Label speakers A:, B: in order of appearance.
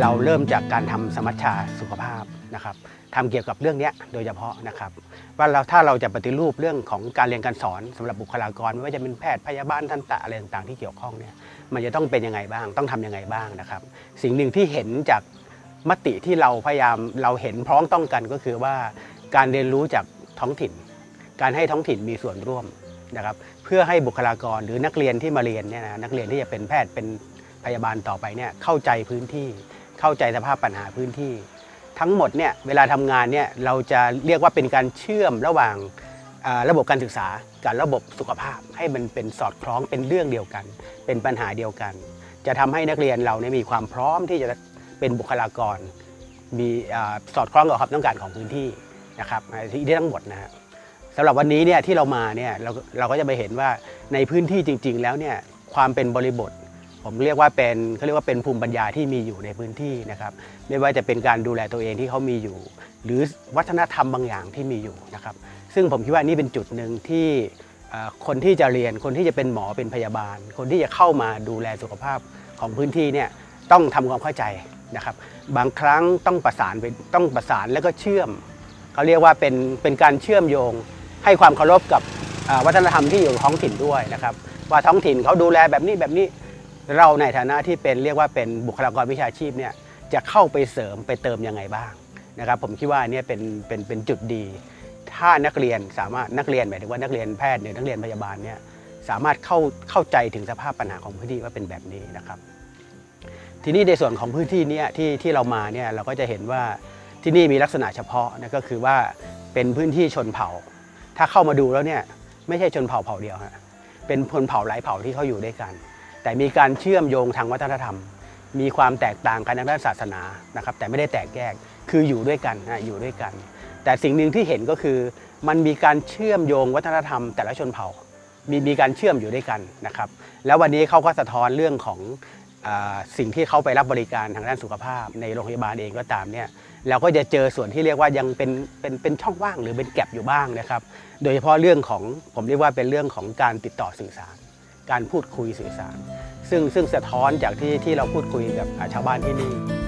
A: เราเริ่มจากการทำสมัชชาสุขภาพนะครับทำเกี่ยวกับเรื่องนี้โดยเฉพาะนะครับ ว่าเราถ้าเราจะปฏิรูปเรื่องของการเรียนการสอนสำหรับบุคลากร ไม่ว่าจะเป็นแพทย์พยาบาลทันตะอะไรต่างๆที่เกี่ยวข้องเนี่ยมันจะต้องเป็นยังไงบ้าง ต้องทำยังไงบ้างนะครับ สิ่งหนึ่งที่เห็นจากมติที่เราพยายามเราเห็นพร้อมต้องกันก็คือว่าการเรียนรู้จากท้องถิ่น การให้ท้องถิ่นมีส่วนร่วม นะครับเพื่อให้บุคลากรหรือนักเรียนที่มาเรียนเนี่ยนะนักเรียนที่จะเป็นแพทย์เป็นพยาบาลต่อไปเนี่ยเข้าใจพื้นที่ เข้าใจสภาพปัญหาพื้นที่ ทั้งหมดเนี่ยเวลาทำงานเนี่ยเราจะเรียกว่าเป็นการเชื่อมระหว่างระบบการศึกษากับระบบสุขภาพ ให้มันเป็นสอดคล้องเป็นเรื่องเดียวกัน เป็นปัญหาเดียวกัน จะทำให้นักเรียนเราเนี่ยมีความพร้อมที่จะเป็นบุคลากร มีสอดคล้องกับความต้องการของพื้นที่นะครับที่ทั้งหมดนะฮะ สำหรับวันนี้เนี่ยที่เรามาเนี่ยเราเราก็จะไปเห็นว่าในพื้นที่จริง ๆ แล้วเนี่ยความเป็นบริบท ผมเรียกว่าเป็นเขาเรียกว่าเป็นภูมิปัญญาที่มีอยู่ในพื้นที่นะครับไม่ว่าจะเป็นการดูแลตัวเองที่เขามีอยู่ หรือวัฒนธรรมบางอย่างที่มีอยู่นะครับซึ่งผมคิดว่านี่เป็นจุดหนึ่งที่คนที่จะเรียนคนที่จะเป็นหมอเป็นพยาบาล คนที่จะเข้ามาดูแลสุขภาพของพื้นที่เนี่ยต้องทำความเข้าใจนะครับ บางครั้งต้องประสานไปต้องประสานแล้วก็เชื่อมเขาเรียกว่าเป็นเป็นการเชื่อมโยง ให้ความเคารพกับวัฒนธรรมที่อยู่ท้องถิ่นด้วยนะครับว่าท้องถิ่นเขาดูแลแบบนี้แบบนี้เราในฐานะที่เป็นเรียกว่าเป็นบุคลากรวิชาชีพเนี่ยจะเข้าไปเสริมไปเติมยังไงบ้างนะครับผมคิดว่าอันเนี่ยเป็นเป็นเป็นจุดดี ถ้านักเรียนสามารถนักเรียนหมายถึงว่านักเรียนแพทย์หรือนักเรียนพยาบาลเนี่ยสามารถเข้าเข้าใจถึงสภาพปัญหาของพื้นที่ว่าเป็นแบบนี้นะครับ ทีนี้ในส่วนของพื้นที่เนี้ที่ที่เรามาเนี่ยเราก็จะเห็นว่าที่นี่มีลักษณะเฉพาะนะก็คือว่าเป็นพื้นที่ชนเผ่า ถ้าเข้ามาดูแล้วเนี่ยไม่ใช่ชนเผ่าเผ่าเดียวฮะเป็นชนเผ่าหลายเผ่าที่เขาอยู่ด้วยกัน แต่มีการเชื่อมโยงทางวัฒนธรรม มีความแตกต่างกันทางด้านศาสนานะครับแต่ไม่ได้แตกแยกคืออยู่ด้วยกันนะอยู่ด้วยกัน แต่สิ่งหนึ่งที่เห็นก็คือ มันมีการเชื่อมโยงวัฒนธรรม แต่ละชนเผ่ามีมีการเชื่อมอยู่ด้วยกันนะครับ แล้ววันนี้เขาก็สะท้อนเรื่องของ สิ่งที่เขาไปรับบริการทางด้านสุขภาพ ในโรงพยาบาลเองก็ตามเนี่ยเราก็จะเจอส่วนที่เรียกว่ายังเป็นเป็นเป็นช่องว่างหรือเป็นแกลบอยู่บ้างนะครับ โดยเฉพาะเรื่องของผมเรียกว่าเป็นเรื่องของการติดต่อสื่อสาร การพูดคุยสื่อสาร ซึ่งซึ่งสะท้อนจากที่ที่เราพูดคุยกับชาวบ้านที่นี่